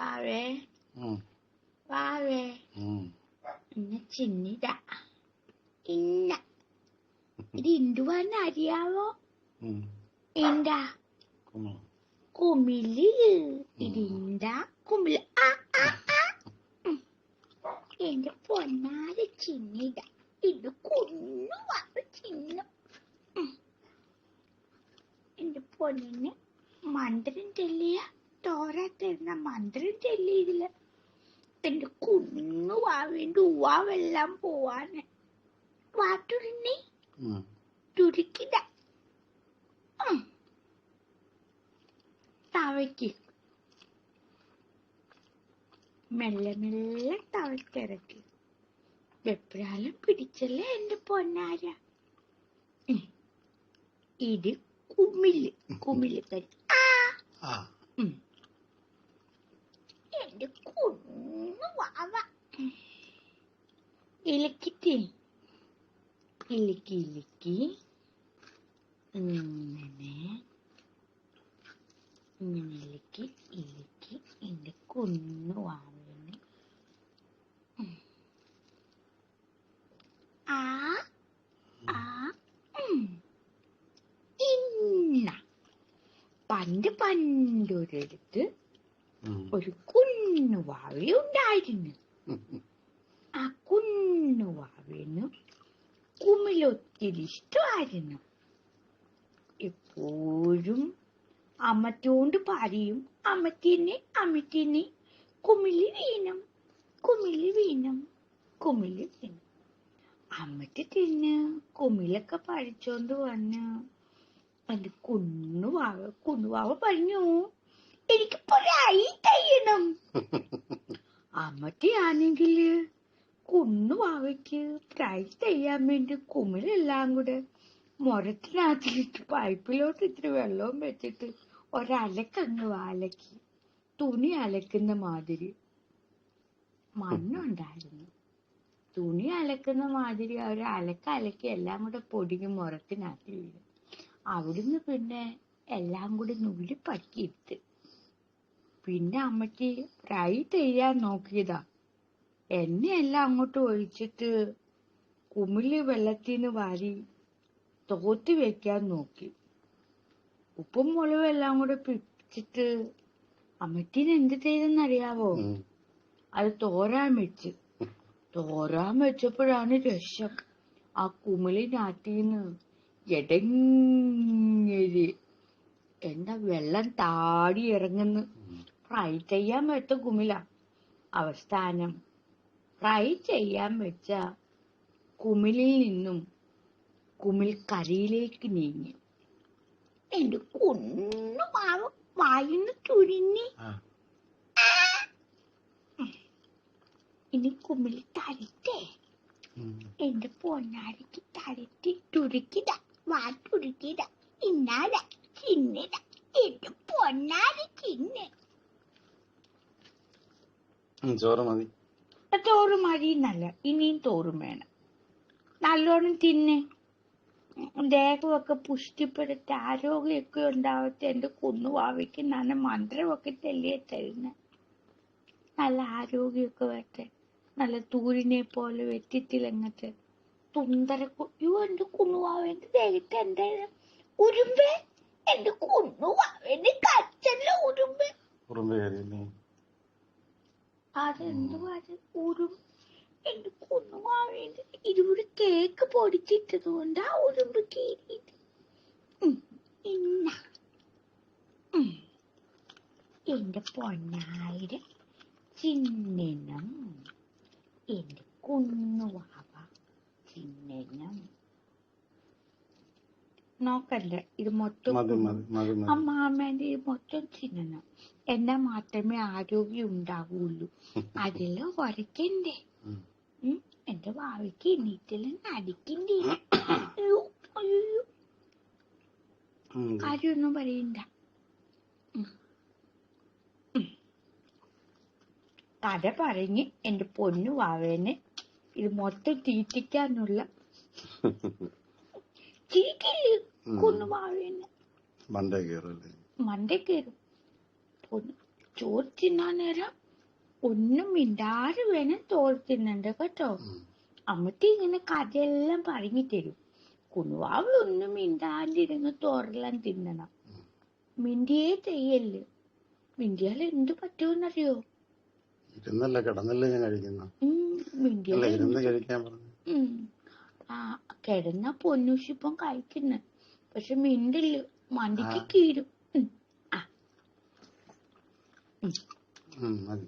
വാവേ ഉം. ഇന്ന ചിന്നിതാ ഇന്ന ഇത് എന്തുവാന്ന് അറിയാവോ. എന്താ. കുമിൽ ഇതെന്താ കുമിൽ. എന്റെ പൊന്നാര ചിന്നിത ഇത് കുന്നു വാവ ചിന്നു. എന്റെ പൊന്നിന് മന്ത്രം ചെല്ലിയ തോര തരുന്ന മന്ത്രം ചെല്ലിയില്ല. എന്റെ കുഞ്ഞു വാവിന്റെ ഉവാവെല്ലാം പോവാന്. വാട്ടുരുന്നി ഉം. തുരുക്കിട തവയ്ക്ക്. മെല്ലെ മെല്ലെ തവയ്ക്കിറക്കി. വെപ്രാലം പിടിച്ചല്ലേ എന്റെ പൊന്നാര. ഇത് കുമിൽ. കുമിൽ കരി ആ. കുന്നു വാവ ഇലക്കിട്ടേ ഇലക്കി ഇലക്കി. ഇങ്ങനെ. ഇങ്ങനെ ഇലക്കി ഇലക്കി. എന്റെ കുന്നു വാവന് ആ ആ. ഇന്ന. പണ്ട് പണ്ടൊരിടത്ത് ഒരു ഒരു കുഞ്ഞുവാവ ഉണ്ടായിരുന്നു. ആ കുന്നുവാവിന് കുമിലൊത്തിരി ഇഷ്ടമായിരുന്നു. എപ്പോഴും അമ്മത്തോണ്ട് പറയും അമ്മത്തിനെ അമ്മത്തിനെ കുമിളി വീണം കുമിളി വീണം കുമിളി വീണം. അമ്മത്തി തിന്ന് കുമിലൊക്കെ പഴിച്ചോണ്ട് വന്ന്. അത് കുന്നുവാവ് കുന്നുവാവ പറഞ്ഞു എനിക്ക് ചെയ്യണം തയ്യണം അമ്മത്തിയാണെങ്കിൽ കുന്നുവാവയ്ക്ക് ഫ്രൈ ചെയ്യാൻ വേണ്ടി കുമിലെല്ലാം കൂടെ മുരത്തിനകത്തിലിട്ട് പൈപ്പിലോട്ട് ഇത്തിരി വെള്ളവും വെച്ചിട്ട് ഒരലക്കങ്ങ് വാലക്കി തുണി അലക്കുന്ന മാതിരി. മണ്ണുണ്ടായിരുന്നു. തുണി അലക്കുന്ന മാതിരി ഒരു അലക്ക അലക്കി എല്ലാം കൂടെ പൊടിഞ്ഞ് മുറത്തിനകത്ത് വീഴും അവിടുന്ന് പിന്നെ എല്ലാം കൂടി നുള്ളി പറ്റിയിട്ട് പിന്നെ അമ്മയ്ക്ക് ഫ്രൈ ചെയ്യാൻ നോക്കിയതാ. എണ്ണയെല്ലാം അങ്ങോട്ട് ഒഴിച്ചിട്ട് കുമിളി വെള്ളത്തിന് വാരി തോത്തി വെക്കാൻ നോക്കി. ഉപ്പും മുളകും എല്ലാം കൂടെ പിടിച്ചിട്ട് അമ്മറ്റീന് എന്ത് ചെയ്തെന്നറിയാവോ. അത് തോരാൻ വെച്ച്. തോരാൻ വെച്ചപ്പോഴാണ് രക്ഷ. ആ കുമിളി കുമിളിനകത്തീന്ന് എടങ്ങേരി എന്താ വെള്ളം താടി ഇറങ്ങുന്നു. ഫ്രൈ ചെയ്യാൻ വെച്ച കുമിള അവസാനം ഫ്രൈ ചെയ്യാൻ വെച്ച കുമിളിൽ നിന്നും കുമിൾ കരയിലേക്ക് നീങ്ങി. എന്റെ കുന്നു മാവ് വായിന്ന് ചുരുങ്ങി. ഇനി കുമിൾ തരട്ടെ. എന്റെ പൊന്നാരിക്ക് തരട്ടി ചുരുക്കിട. വാ ചുരുക്കിട. ഇന്നാല ചിന്നിട. എന്റെ പൊന്നാരി ചിന്ന് ഉം, ചോറ് മതി. തോറ് മതിയെന്നല്ല ഇനിയും തോറും വേണം. നല്ലോണം തിന്നെ. ദേഹമൊക്കെ പുഷ്ടിപ്പെടുത്തി ആരോഗ്യമൊക്കെ ഉണ്ടാവട്ടെ എന്റെ കുന്നുവാവയ്ക്ക് നല്ല മന്ത്രമൊക്കെ തെല്ലിയെ തരുന്ന. നല്ല ആരോഗ്യമൊക്കെ വരട്ടെ. നല്ല തൂരിനെ പോലെ വെറ്റിത്തിലങ്ങത്തെ തുന്തര അയ്യോ എന്റെ കുന്നുവാവന്റെ ദേഹത്ത് എന്താ ഉരുമ്പ്. എന്റെ കുന്നുവാവന്റെ കച്ചല്ല ഉരുമ്പ്. ഉറുമ്പ് അതെന്തുവാ അത് എനിക്ക് എന്റെ കുന്നുമാവേണ്ടി ഇരുപത് കേക്ക് പൊടിച്ചിട്ടത് കൊണ്ട് ആ ഉരുമ്പ് കേറിയിട്ട്. എന്റെ പൊന്നായിരം ചിഹ്നം എന്റെ കുന്നുവാവ നോക്കണ്ട ഇത് മൊത്തം ആ മാമേന്റെ ഇത് മൊത്തം തിന്നണം എന്നാ മാത്രമേ ആരോഗ്യം ഉണ്ടാവുള്ളൂ. അതിൽ ഉരക്കണ്ടേ ഉം. ഉം. എന്റെ ഭാവിക്ക് എണീറ്റിലും അടിക്കണ്ടേ. കാര്യമൊന്നും പറയണ്ട. കഥ പറഞ്ഞ് എന്റെ പൊന്നു വാവേനെ ഇത് മൊത്തം തീറ്റിക്കാനുള്ള ചിരിക്കില്ലേ. കൊന്നു മണ്ട കയറല്ലേ മണ്ടേ കയറും ചോറ് തിന്നാൻ നേരം ഒന്നും മിണ്ടാതെ വേണം ചോറ് തിന്നണ്ട കേട്ടോ അമ്മത്തി ഇങ്ങനെ കഥയെല്ലാം പറഞ്ഞു തരും. കുണുവാവ് ഒന്നും മിണ്ടാണ്ടിരുന്ന് തോറെല്ലാം തിന്നണം. മിണ്ടിയേ ചെയ്യല്ല്. മിണ്ടിയാൽ എന്ത് പറ്റുമെന്നറിയോ? ഇരുന്നല്ല കിടന്നല്ലേ ഞാൻ കഴിക്കുന്ന? ഇരുന്ന് കഴിക്കാൻ പറഞ്ഞു. ആ കിടന്ന പൊന്നൂഷിപ്പം കഴിക്കുന്നു. പക്ഷെ മിണ്ടില്ല. മണ്ടിക്ക് കീരും ആ. മതി.